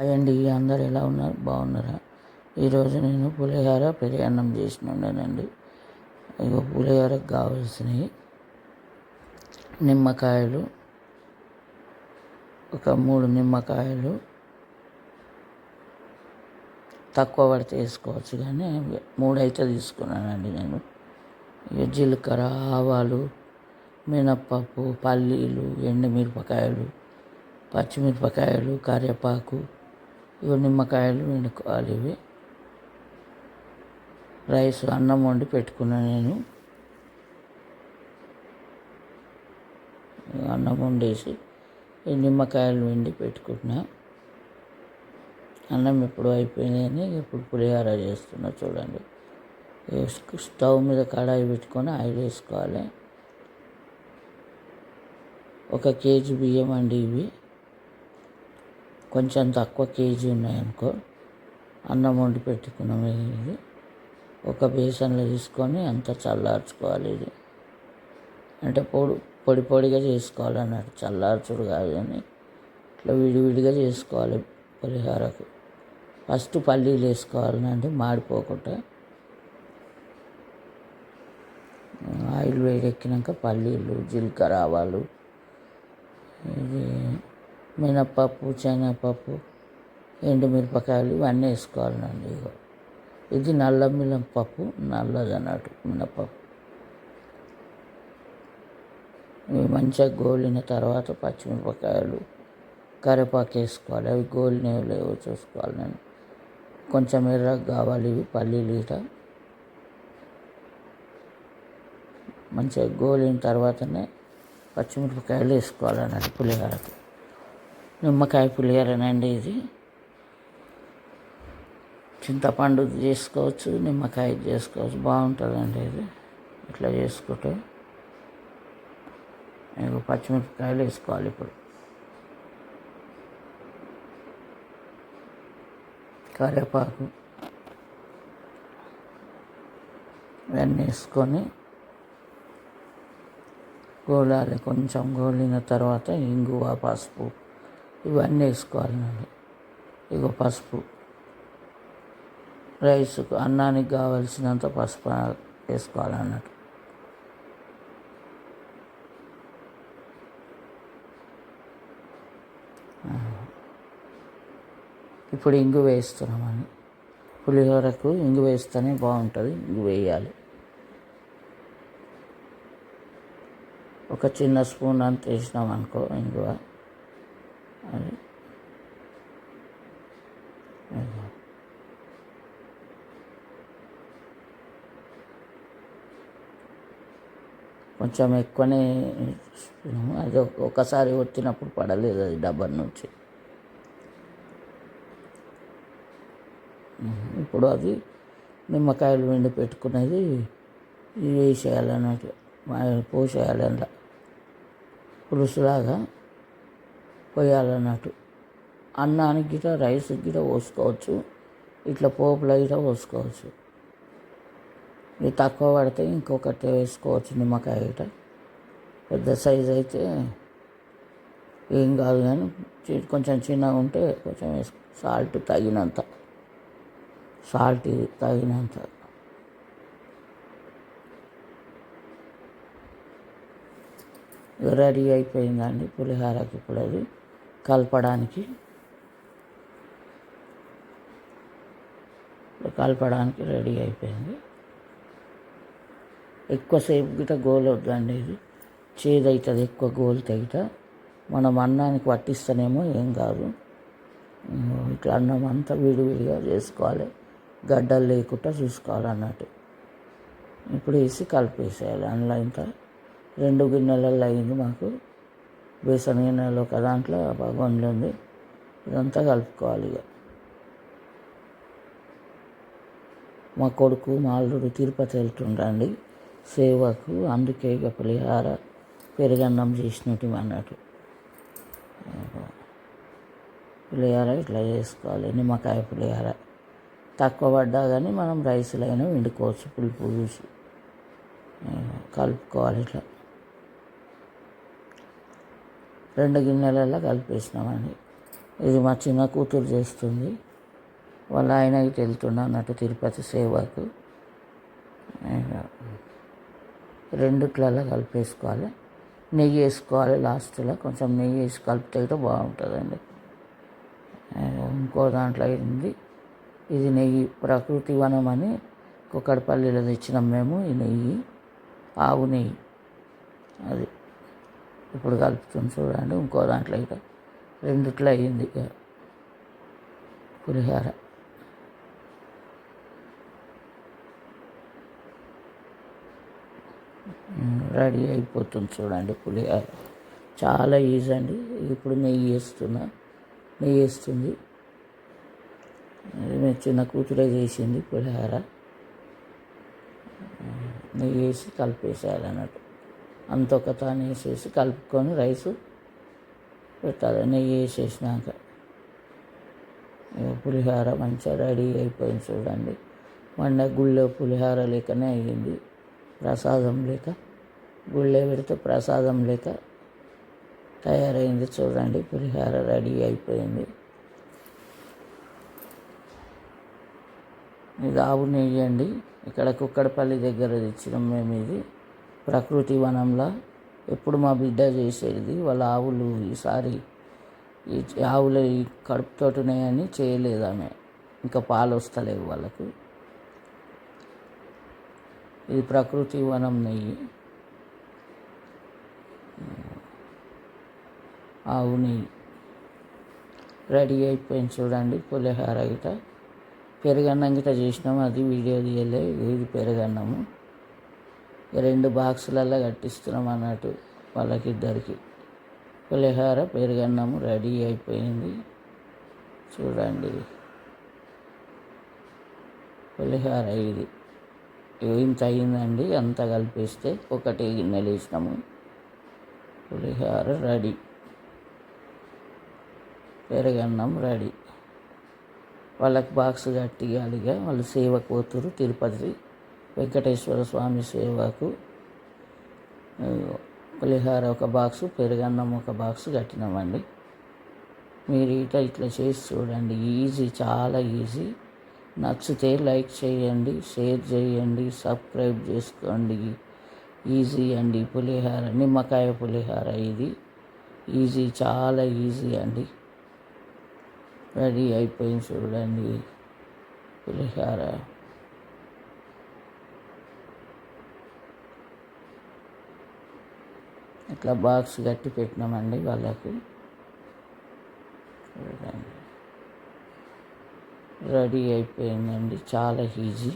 Hi అండి అందరు ఎలా ఉన్నారు? బాగున్నారా? ఈరోజు నేను పులిహోర పెరుగన్నం చేసిన ఉండేనండి ఇగో పులిహోరకు కావాల్సినవి నిమ్మకాయలు ఒక మూడు నిమ్మకాయలు తక్కువ పడితే వేసుకోవచ్చు కానీ మూడు అయితే తీసుకున్నానండి నేను. ఇక జీలకర్ర ఆవాలు మినప్పప్పు పల్లీలు ఎండుమిరపకాయలు పచ్చిమిరపకాయలు కరివేపాకు ఇవి నిమ్మకాయలు వండుకోవాలి ఇవి. రైస్ అన్నం వండి పెట్టుకున్నా నేను. అన్నం వండేసి ఈ నిమ్మకాయలు వండి పెట్టుకుంటున్నా అన్నం ఎప్పుడు అయిపోయిందని ఇప్పుడు పులిహోర చేస్తున్నా చూడండి. స్టవ్ మీద కడాయి పెట్టుకొని ఆయిల్ వేసుకోవాలి. ఒక కేజీ బియ్యం అండి ఇవి. కొంచెం తక్కువ కేజీ ఉన్నాయనుకో అన్నం వండి పెట్టుకున్నాం ఇది. ఒక బేసన్లో తీసుకొని అంత చల్లార్చుకోవాలి ఇది. అంటే పొడి పొడి పొడిగా చేసుకోవాలన్నట్టు చల్లార్చుడు కాదు కానీ ఇట్లా విడివిడిగా చేసుకోవాలి పులిహోరకు ఫస్ట్ పల్లీలు వేసుకోవాలంటే మాడిపోకుండా ఆయిల్ వేడెక్కినాక పల్లీలు జీలకర్ర ఆవాలు ఇది మినప్పప్పు శనగపప్పు ఎండుమిరపకాయలు ఇవన్నీ వేసుకోవాలండి ఇగో. ఇది నల్ల మినప్పప్పు నల్లది అన్నట్టు మినప్పప్పు. ఇవి మంచిగా గోలిన తర్వాత పచ్చిమిరపకాయలు కరివేపాకు వేసుకోవాలి. అవి గోలినవి లేవో చూసుకోవాలి నేను. కొంచెం ఎర్రగా కావాలి ఇవి పల్లీలు ఇట మంచిగా గోలిన తర్వాతనే పచ్చిమిరపకాయలు వేసుకోవాలన్నట్టు పులిహోరకు. నిమ్మకాయ పులిహోరనండి ఇది. చింతపండు చేసుకోవచ్చు నిమ్మకాయ చేసుకోవచ్చు బాగుంటుందండి ఇది. ఇట్లా చేసుకుంటే ఇంకో పచ్చిమిరపకాయలు వేసుకోవాలి ఇప్పుడు. కరివేపాకు ఇవన్నీ వేసుకొని గోలాలి. కొంచెం గోలిన తర్వాత ఇంగువ పసుపు ఇవన్నీ వేసుకోవాలండి ఇగో పసుపు. రైస్కు అన్నానికి కావలసినంత పసుపు వేసుకోవాలన్నట్టు ఇప్పుడు ఇంగు వేస్తున్నామని పులిహోరకు ఇంగు వేస్తేనే బాగుంటుంది ఇంగు వేయాలి. ఒక చిన్న స్పూన్ అంత వేసినాం అనుకో ఇంగువ. అది. కొంచెం ఎక్కువనే అది ఒకసారి వచ్చినప్పుడు పడలేదు అది డబ్బా నుంచి. ఇప్పుడు అది నిమ్మకాయలు వెండి పెట్టుకునేది వేసేయాలన్నట్టు పోసేయాలి అందులో పులుసులాగా పోయాలన్నట్టు. అన్నానికి గిట రైస్కి గిట పోసుకోవచ్చు. ఇట్లా పోపులో గిట పోసుకోవచ్చు. ఇది తక్కువ పడితే ఇంకొకటి వేసుకోవచ్చు నిమ్మకాయ గిట. పెద్ద సైజు అయితే ఏం కాదు కానీ కొంచెం చిన్నగా ఉంటే కొంచెం వేసుకో సాల్ట్ తగినంత. సాల్ట్ తగినంత. రెడీ అయిపోయిందండి పులిహోరకి ఇప్పుడు అది కలపడానికి. కలపడానికి రెడీ అయిపోయింది. ఎక్కువసేపు గిట గోలొద్దండి ఇది. చేదవుతుంది ఎక్కువ గోలు తగిట. మనం అన్నానికి పట్టిస్తేనేమో ఏం కాదు. ఇట్లా అన్నం అంతా విడివిడిగా చేసుకోవాలి. గడ్డలు లేకుండా చూసుకోవాలి అన్నట్టు ఇప్పుడు వేసి కలిపేసేయాలి. అందులో ఇంత రెండు గిన్నెలలో అయింది మాకు. బేసన్ గిన్నెలో ఒక దాంట్లో భగవాన్లు ఉంది. ఇదంతా కలుపుకోవాలి ఇక. మా కొడుకు మా అల్లుడు తిరుపతి వెళ్తుండండి. సేవకు అందుకే ఇక పులిహార పెరుగన్నం చేసినట్టు అన్నట్టు. పులిహార ఇట్లా చేసుకోవాలి. నిమ్మకాయ పులిహార. తక్కువ పడ్డా కానీ మనం రైస్లో వండుకోవచ్చు పులుపు చూసి. కలుపుకోవాలి ఇట్లా. రెండు గిన్నెలలో కలిపేసినామండి. ఇది మా చిన్న కూతురు చేస్తుంది. వాళ్ళ ఆయనకి వెళ్తున్నా అన్నట్టు తిరుపతి సేవకు. రెండిట్లలో కలిపేసుకోవాలి. నెయ్యి వేసుకోవాలి లాస్ట్లో. కొంచెం నెయ్యి వేసి కలిపితే బాగుంటుందండి. ఇంకో దాంట్లో అయింది. ఇది నెయ్యి ప్రకృతి వనం అని కుక్కడపల్లిలో తెచ్చినాం మేము ఈ నెయ్యి. ఆవు నెయ్యి. అది. ఇప్పుడు కలుపుతుంది చూడండి ఇంకో దాంట్లో ఇక రెండిట్లో అయ్యింది ఇక పులిహోర. రెడీ అయిపోతుంది చూడండి పులిహోర. చాలా ఈజీ అండి ఇప్పుడు నెయ్యి వేస్తున్నా నెయ్యి వేస్తుంది. చిన్న కూతురే చేసింది పులిహోర. నెయ్యి వేసి కలిపేసేయాలన్నట్టు అంత ఒక తాను వేసేసి కలుపుకొని రైసు పెట్టాలి. నెయ్యి వేసేసినాక. పులిహోర మంచిగా రెడీ అయిపోయింది చూడండి. మొన్న గుళ్ళో పులిహోర లేకనే అయ్యింది. ప్రసాదం లేక. గుళ్ళో పెడితే ప్రసాదం లేక తయారైంది చూడండి. పులిహోర రెడీ అయిపోయింది. ఇది ఆవు నెయ్యి అండి. ఇక్కడ కుక్కడపల్లి దగ్గర తెచ్చినాం మేము ఇది. ప్రకృతి వనంలో ఎప్పుడు మా బిడ్డ చేసేది వాళ్ళ ఆవులు ఈసారి ఈ ఆవులు ఈ కడుపుతోటినాయని చేయలేదు ఆమె. ఇంకా పాలు వస్తలేవు వాళ్ళకు. ఇది ప్రకృతి వనం నెయ్యి. ఆవు నెయ్యి. రెడీ అయిపోయింది చూడండి పులిహోర గిట పెరుగన్నం గిట చేసినాము అది వీడియో తీయలే ఇది పెరుగన్నము. రెండు బాక్సులలో కట్టిస్తున్నాం అన్నట్టు వాళ్ళకిద్దరికి. పులిహోర పెరుగన్నము రెడీ అయిపోయింది. చూడండి పులిహోర ఇది. ఇంత అయిందండి అంత కలిపిస్తే ఒకటి గిన్నెలు వేసినాము. పులిహోర రెడీ. పెరగన్నం రెడీ. వాళ్ళకి బాక్స్ కట్టియాలిగా వాళ్ళు సేవ కూతురు తిరుపతి వెంకటేశ్వర స్వామి సేవకు పులిహార ఒక బాక్సు పెరుగన్నం ఒక బాక్సు కట్టినామండి. మీరు ఇట్లా ఇట్లా చేసి చూడండి. ఈజీ చాలా ఈజీ. నచ్చితే లైక్ చేయండి షేర్ చేయండి సబ్స్క్రైబ్ చేసుకోండి. ఈజీ అండి పులిహార నిమ్మకాయ పులిహార ఇది. ఈజీ చాలా ఈజీ అండి. రెడీ అయిపోయింది చూడండి పులిహార. ఇట్లా బాక్స్ కట్టి పెట్టినామండి వాళ్ళకు. చూడండి. రెడీ అయిపోయిందండి. చాలా ఈజీ.